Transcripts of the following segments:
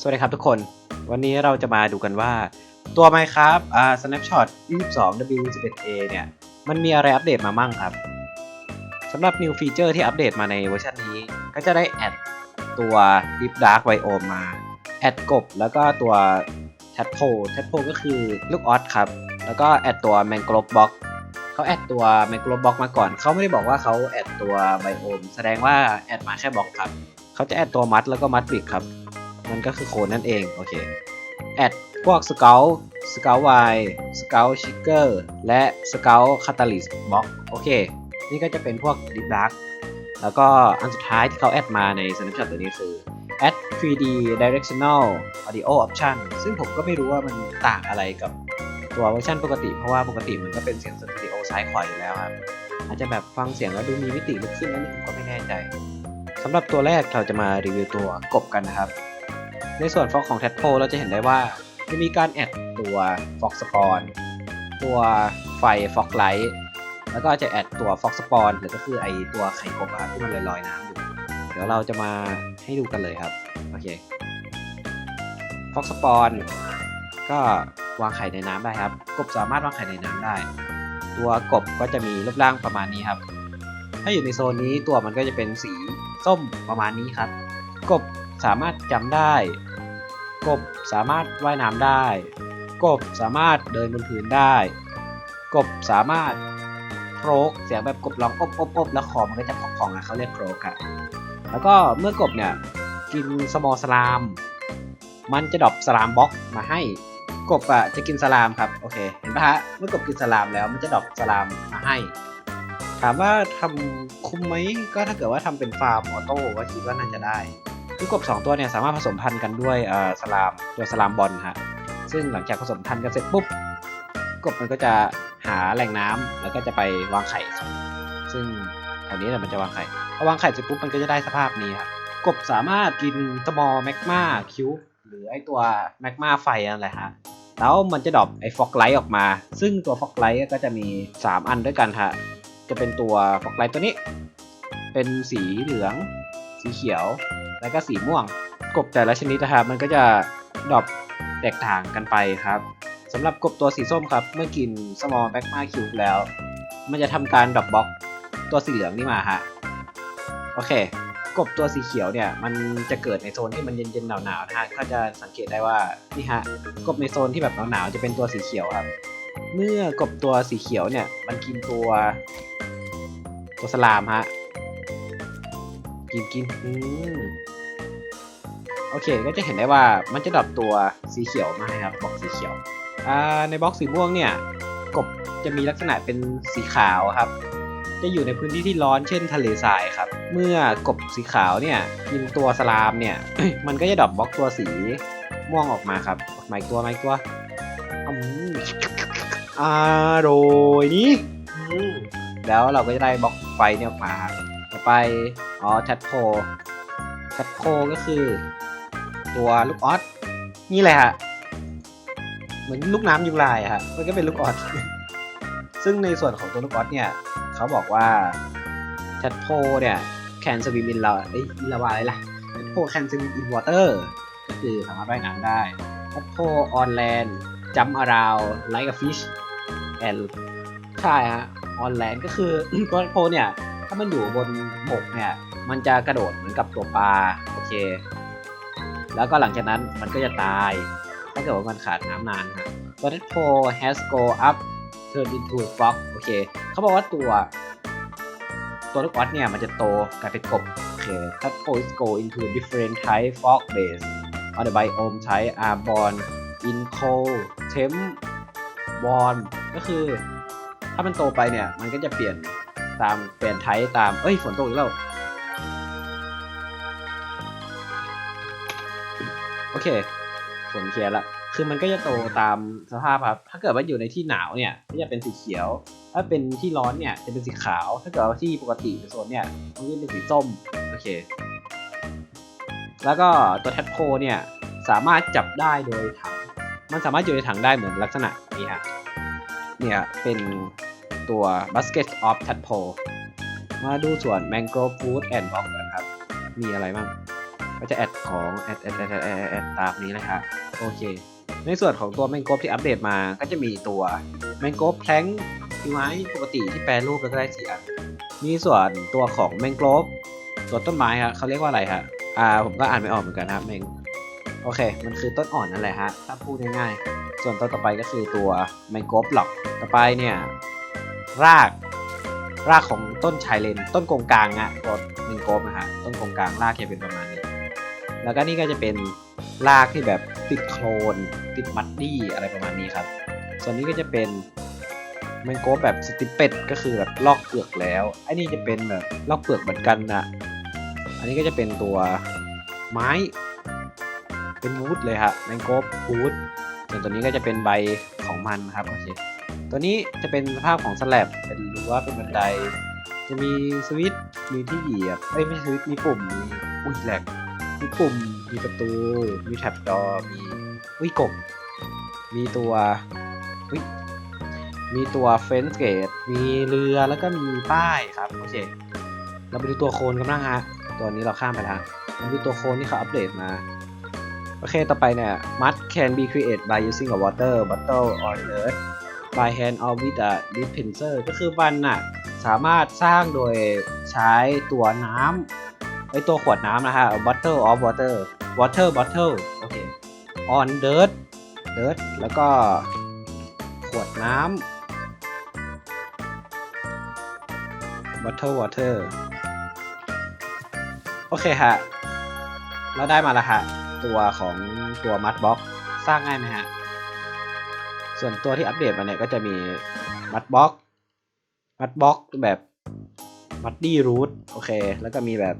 สวัสดีครับทุกคน วันนี้เราจะมาดูกันว่า ตัว Minecraft อ่า Snapshot 22 W11A เนี่ย มันมีอะไรอัปเดตมามั่งครับสำหรับ new feature ที่อัปเดตมาในเวอร์ชันนี้ ก็จะได้แอดตัว Deep Dark Biome มา แอดกบ แล้วก็ตัว Tadpole Tadpole ก็คือลูกออสครับ แล้วก็แอดตัว Mangrove Box เขาแอดตัว Mangrove Box มาก่อน เขาไม่ได้บอกว่าเขาแอดตัว Biome แสดงว่าแอดมาแค่บล็อกครับ เขาจะแอดตัวมัดแล้วก็มัดบิกครับ มันก็คือโคนนั่นเอง โอเค แอดพวกสเกลสเกลไวสเกลชิกเกอร์และสเกลคาตาลิสบล็อกโอเค นี่ก็จะเป็นพวกดิฟดักแล้วก็อันสุดท้ายที่เขาแอดมาใน Snapchat ตัวนี้คือ add 3D directional audio option ซึ่งผมก็ไม่รู้ว่ามันต่างอะไรกับตัวเวอร์ชันปกติ เพราะว่าปกติมันก็เป็นเสียงสเตอริโอซ้ายขวาอยู่แล้วครับ อาจจะแบบฟังเสียงแล้วดูมีมิติลึกขึ้นนั่นผมก็ไม่แน่ใจสำหรับตัวแรกเราจะมารีวิวตัวกบกันนะครับ ในส่วนฟอกของ t a d p o เราจะเห็นได้ว่าจะมีการแอดตัว Fox Spawn ตัวไฟ Fox Light แล้วก็จะแอดตัว Fox Spawn หรือก็คือไอตัวไข่กบอะที่มันลอยๆน้ำอยู่เดี๋ยวเราจะมาให้ดูกันเลยครับ โอเค Fox Spawn ก็วางไข่ในน้ำได้ครับ กบสามารถวางไข่ในน้ำได้ ตัวกบก็จะมีรูปร่างประมาณนี้ครับ ถ้าอยู่ในโซนนี้ตัวมันก็จะเป็นสีส้มประมาณนี้ครับ กบสามารถจำได้ กบสามารถว่ายน้ำได้ กบสามารถเดินบนพื้นได้ กบสามารถโครกเสียงแบบกบร้องอบอบอบแล้วคอมันก็จะพองๆอะเขาเรียกโครกอะแล้วก็เมื่อกบเนี่ยกินสมอลสลาม มันจะดรอปสลามบล็อกมาให้กบอะจะกินสลามครับโอเคเห็นปะฮะเมื่อกบกินสลามแล้วมันจะดรอปสลามมาให้ ถามว่าทำคุ้มไหมก็ถ้าเกิดว่าทำเป็นฟาร์มออโต้ก็คิดว่าน่าจะได้ ลูกกบ2ตัวเนี่ยสามารถผสมพันธุ์กันด้วยสลามตัวสลามบอลฮะซึ่งหลังจากผสมพันธุ์กันเสร็จปุ๊บกบมันก็จะหาแหล่งน้ำแล้วก็จะไปวางไข่ ซึ่งแถวนี้แหละมันจะวางไข่พอวางไข่เสร็จปุ๊บมันก็จะได้สภาพนี้ครับกบสามารถกินสมอแมกมาคิวหรือไอตัวแมกมาไฟนั่นแหละฮะแล้วมันจะดรอปไอฟอกไลท์ออกมา ซึ่งตัวฟอกไลท์ก็จะมี 3 อันด้วยกันฮะจะเป็นตัวฟอกไลท์ตัวนี้ เป็นสีเหลือง สีเขียว แล้วก็สีม่วง กบแต่ละชนิดนะครับ มันก็จะดรอปแตกต่างกันไปครับสำหรับกบตัวสีส้มครับ เมื่อกินสมอลแบ็กมาคิวแล้ว มันจะทำการดรอปบล็อกตัวสีเหลืองนี่มาฮะโอเค กบตัวสีเขียวเนี่ย มันจะเกิดในโซนที่มันเย็นๆหนาวๆนะฮะก็จะสังเกตได้ว่านี่ฮะกบในโซนที่แบบหนาวๆจะเป็นตัวสีเขียวครับ เมื่อกบตัวสีเขียวเนี่ย มันกินตัวตัวสลามฮะ กินกินอืมโอเค ก็จะเห็นได้ว่ามันจะดรอปตัวสีเขียวมาให้ครับบล็อกสีเขียว อ่า ในบล็อกสีม่วงเนี่ย กบจะมีลักษณะเป็นสีขาวครับ จะอยู่ในพื้นที่ที่ร้อนเช่นทะเลทรายครับ เมื่อกบสีขาวเนี่ยกินตัวสลามเนี่ย มันก็จะดรอปบล็อกตัวสีม่วงออกมาครับหมายตัวหมายตัวอืมอร่อยนี่อืมแล้วเราก็จะได้บล็อกไฟเนี่ยออกมาต่อไป อ๋อแทดโพแทดโพก็คือ ตัวลูกออสนี่แหละฮะเหมือนลูกน้ำยุงลายฮะมันก็เป็นลูกออสซึ่งในส่วนของตัวลูกออสเนี่ยเขาบอกว่าแทดโพเนี่ย can swim in เราเอ้ยลาวาอะไรล่ะแทดโพ can swim in water ก็คือสามารถว่ายน้ำได้แทดโพ on land jump around like a fish and ใช่ฮะ on land ก็คือตัวแทดโพเนี่ยถ้ามันอยู่บนบกเนี่ย มันจะกระโดดเหมือนกับตัวปลาโอเค แล้วก็หลังจากนั้นมันก็จะตาย ถ้าเกิดว่ามันขาดน้ำนานฮะตัว Deadpo has go up turn into a frog โอเคเขาบอกว่าตัว ตัวลูกออสเนี่ยมันจะโตกลายเป็นกบโอเค Deadpo is go into different type frog base on the biome type are born in cold temp warm ก็คือ ถ้ามันโตไปเนี่ย มันก็จะเปลี่ยนตามเปลี่ยนไทป์ตาม เอ้ย ฝนตกอีกแล้ว โอเคฝนเคลียร์ละคือมันก็จะโตตามสภาพครับถ้าเกิดว่าอยู่ในที่หนาวเนี่ยก็จะเป็นสีเขียว ถ้าเป็นที่ร้อนเนี่ยจะเป็นสีขาว ถ้าเกิดว่าที่ปกติในโซนเนี่ยมันจะเป็นสีส้มโอเค แล้วก็ตัวแทดโพเนี่ยสามารถจับได้โดยถังมันสามารถอยู่ในถังได้เหมือนลักษณะนี้ฮะเนี่ยเป็นตัว basket of tadpole มาดูส่วน mangrove food and box กันครับ มีอะไรบ้าง ก็จะแอดของแอดแอดแอดแอดแอดแอดตามนี้เลยครับโอเค ในส่วนของตัวแมงโกบที่อัปเดตมาก็จะมีตัวแมงโกบแพลงที่ไม้ปกติที่แปรรูปแล้วก็ได้สี่อันมีส่วนตัวของแมงโกบตัวต้นไม้ครับเขาเรียกว่าอะไรฮะอ่าผมก็อ่านไม่ออกเหมือนกันครับแมงโอเค มันคือต้นอ่อนนั่นแหละฮะถ้าพูดง่ายๆ ส่วนตัวต่อไปก็คือตัวแมงโกบหลอกต่อไปเนี่ยรากรากของต้นชายเลนต้นกงกลางอะตัวแมงโกบนะฮะต้นกงกลางรากจะเป็นประมาณ แล้วก็นี่ก็จะเป็นรากที่แบบติดโคลน ติดมัดดี้อะไรประมาณนี้ครับ ส่วนนี้ก็จะเป็นแมงโก้แบบสติปเป็ดก็คือแบบลอกเปลือกแล้วไอ้นี่จะเป็นแบบลอกเปลือกเหมือนกันนะอันนี้ก็จะเป็นตัวไม้ เป็นวูดเลยครับแมงโก้วูดส่วนตัวนี้ก็จะเป็นใบของมันครับโอเคตัวนี้จะเป็นสภาพของสแลบเป็นรั้วเป็นบันได จะมีสวิตช์มีที่เหยียบเอ้ยไม่ใช่สวิตช์มีปุ่มมีอุ้ยแหลก มีปุ่ม มีประตู มีแท็บดอมีวิกบ มีตัววิมีตัวเฟนสเกต มีเรือแล้วก็มีป้ายครับโอเค เราไปดูตัวโคนกันบ้างฮะ ตัวนี้เราข้ามไปแล้วมาดูตัวโคนที่เขาอัปเดตมา โอเค ต่อไปเนี่ย mud can be created by using a water bottle or earth by hand or with a dispenser ก็คือมันน่ะสามารถสร้างโดยใช้ตัวน้ำ ไอตัวขวดน้ำนะฮะ bottle of water water bottle โอเค on dirt dirt แล้วก็ขวดน้ำ bottle water โอเคฮะ เราได้มาแล้วฮะ ตัวของตัวมัดบ็อกสร้างง่ายไหมฮะ ส่วนตัวที่อัปเดตมาเนี่ยก็จะมีมัดบ็อกมัดบ็อกแบบมัดดี้รูทโอเค แล้วก็มีแบบ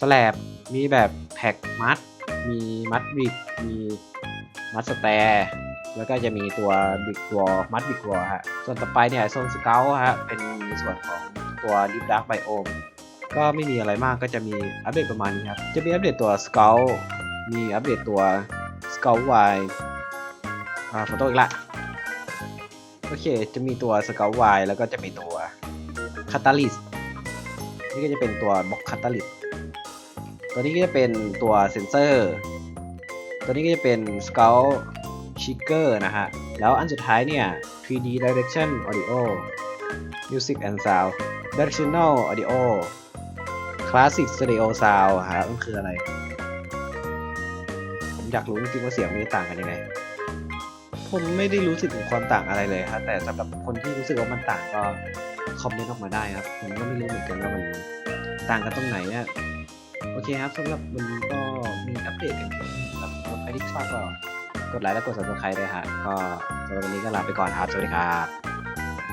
สแลบมีแบบแพ็กมัด มีมัดบิก มีมัดสแตร์แล้วก็จะมีตัวบิกวอลมัดบิกวอลฮะ ส่วนต่อไปเนี่ยโซนสเกลฮะ เป็นส่วนของตัวดิฟดักไบโอมก็ไม่มีอะไรมากก็จะมีอัปเดตประมาณนี้ครับ จะมีอัปเดตตัวสเกลมีอัปเดตตัวสเกลไวอ่าโฟโต้อีกละโอเค จะมีตัวสเกลไวแล้วก็จะมีตัวคาตาลิสนี่ก็จะเป็นตัวบล็อกคาตาลิส ตัวนี้ก็จะเป็นตัวเซนเซอร์ ตัวนี้ก็จะเป็น Scout Shaker นะฮะ แล้วอันสุดท้ายเนี่ย 3D Direction Audio Music and Sound Directional Audio Classic Stereo Sound ฮะมันคืออะไร ผมอยากรู้จริงๆว่าเสียงมันจะต่างกันยังไง ผมไม่ได้รู้สึกถึงความต่างอะไรเลยครับแต่สำหรับคนที่รู้สึกว่ามันต่างก็คอมเมนต์ออกมาได้ครับ ผมก็ไม่รู้เหมือนกันว่ามันต่างกันตรงไหนอะ โอเคครับสำหรับวันนี้ก็มีอัปเดตกันเพียงเท่านี้ครับสำหรับใครที่ชอบก็กดไลค์และกด subscribe ด้วยฮะก็สำหรับวันนี้ก็ลาไปก่อนครับ สวัสดีครับ